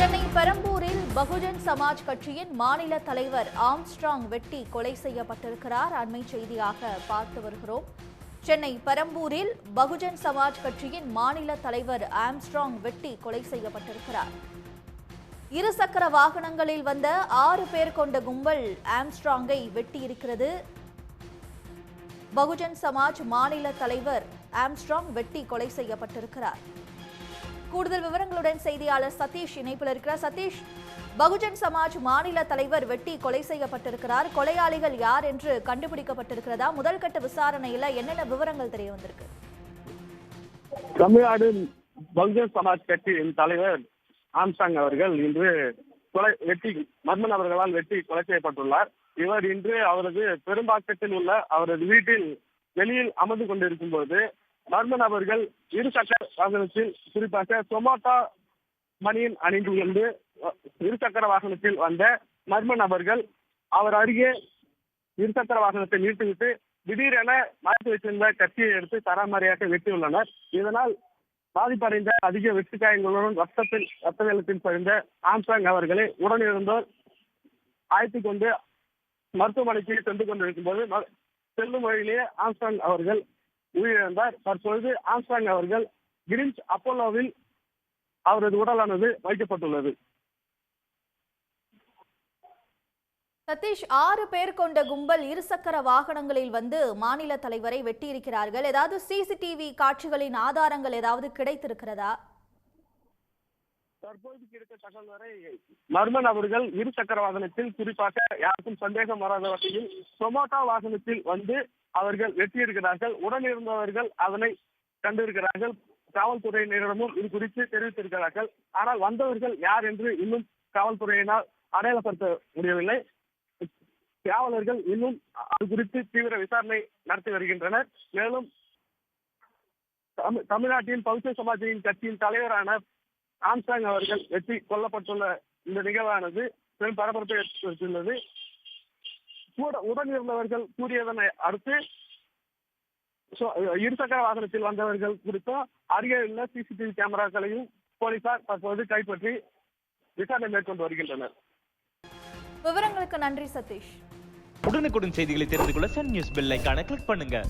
சென்னை பெரம்பூரில் பகுஜன் சமாஜ் கட்சியின் மாநில தலைவர் ஆம்ஸ்ட்ராங் வெட்டி கொலை செய்யப்பட்டிருக்கிறார். அண்மை செய்தியாக பார்த்து வருகிறோம். சென்னை பெரம்பூரில் பகுஜன் சமாஜ் கட்சியின் மாநில தலைவர் ஆம்ஸ்ட்ராங் வெட்டி கொலை செய்யப்பட்டிருக்கிறார். இருசக்கர வாகனங்களில் வந்த ஆறு பேர் கொண்ட கும்பல் ஆம்ஸ்ட்ராங்கை வெட்டியிருக்கிறது. பகுஜன் சமாஜ் மாநில தலைவர் ஆம்ஸ்ட்ராங் வெட்டி கொலை செய்யப்பட்டிருக்கிறார். கூடுதல் விவரங்களுடன் செய்தியாளர் சதீஷ் இணைப்பில் இருக்கிறார். சதீஷ் பகுஜன் சமாஜ் மாநில தலைவர் வெட்டி கொலை செய்யப்பட்டிருக்கிறார். கொலையாளிகள் யார் என்று கண்டுபிடிக்கப்பட்டிருக்கிறதா? முதல் கட்ட விசாரணையில என்னென்ன விவரங்கள் தெரிய வந்திருக்கு? தமிழ்நாடு பகுஜன் சமாஜ் கட்சியின் தலைவர் ஆம்சாங் அவர்கள் இன்று கொலை வெட்டி மர்ம நபர்களால் வெட்டி கொலை செய்யப்பட்டுள்ளார். இவர் இன்று அவரது பெரும்பாக்கத்தில் உள்ள அவரது வீட்டில் வெளியில் அமர்ந்து கொண்டிருக்கும் போது மர்ம நபர்கள் இருசக்கர வாகனத்தில் குறிப்பாக சொமாட்டா மணியின் அணிந்து கொண்டு இருசக்கர வாகனத்தில் வந்த மர்ம நபர்கள் அவர் அருகே இருசக்கர வாகனத்தை நிறுத்திவிட்டு திடீரென மாற்றி வைத்திருந்த கத்தியை எடுத்து தராமறையாக வெட்டியுள்ளனர். இதனால் பாதிப்படைந்த அதிக வெட்டு காயங்களுடன் ரத்தத்தில் ரத்த வெள்ளத்தில் சரிந்த ஆம்சாங் அவர்களை உடனிருந்தோர் அழைத்து கொண்டு மருத்துவமனைக்கு சென்று கொண்டிருக்கும் போது செல்லும் வழியிலேயே ஆம்சாங் அவர்கள் உயிரிழந்தார். தற்பொழுது ஆம்சாங் அவர்கள் கிரிம்ஸ் அப்போலோவில் அவரது உடலானது வைக்கப்பட்டுள்ளது. சதீஷ் ஆறு பேர் கொண்ட கும்பல் இருசக்கர வாகனங்களில் வந்து மாநில தலைவரை வெட்டியிருக்கிறார்கள். ஏதாவது சிசிடிவி காட்சிகளின் ஆதாரங்கள் ஏதாவது கிடைத்திருக்கிறதா? தற்போது கிடைத்த தகவல் வரை மர்ம நபர்கள் இரு சக்கர வாகனத்தில் குறிப்பாக யாருக்கும் சந்தேகம் வராத வகையில் டொமோட்டோ வாகனத்தில் வந்து அவர்கள் வெட்டியிருக்கிறார்கள். உடன் இருந்தவர்கள் அதனை கண்டிருக்கிறார்கள். காவல்துறையினரிடமும் இது குறித்து தெரிவித்திருக்கிறார்கள். ஆனால் வந்தவர்கள் யார் என்று இன்னும் காவல்துறையினால் அடையாளப்படுத்த முடியவில்லை. காவலர்கள் இன்னும் அது குறித்து தீவிர விசாரணை நடத்தி வருகின்றனர். மேலும் தமிழ்- தமிழ்நாட்டின் பகுஜன் சமாஜின் கட்சியின் தலைவரான ஆம்சாங் அவர்கள் வெற்றி கொல்லப்பட்டுள்ள இந்த நிகழ்வானது பெரும் பரபரப்பை ஏற்படுத்தியுள்ளது. கூட உடன் இருந்தவர்கள் கூறியதனை அடுத்து so- இருசக்கர வாகனத்தில் வந்தவர்கள் குறித்தும் அருகே உள்ள சிசிடிவி கேமராக்களையும் போலீசார் தற்போது கைப்பற்றி விசாரணை மேற்கொண்டு வருகின்றனர். விவரங்களுக்கு நன்றி சதீஷ். உடனுக்குடன் செய்திகளை தெரிந்து கொள்ள சன் நியூஸ் பெல் ஐகானை கிளிக் பண்ணுங்க.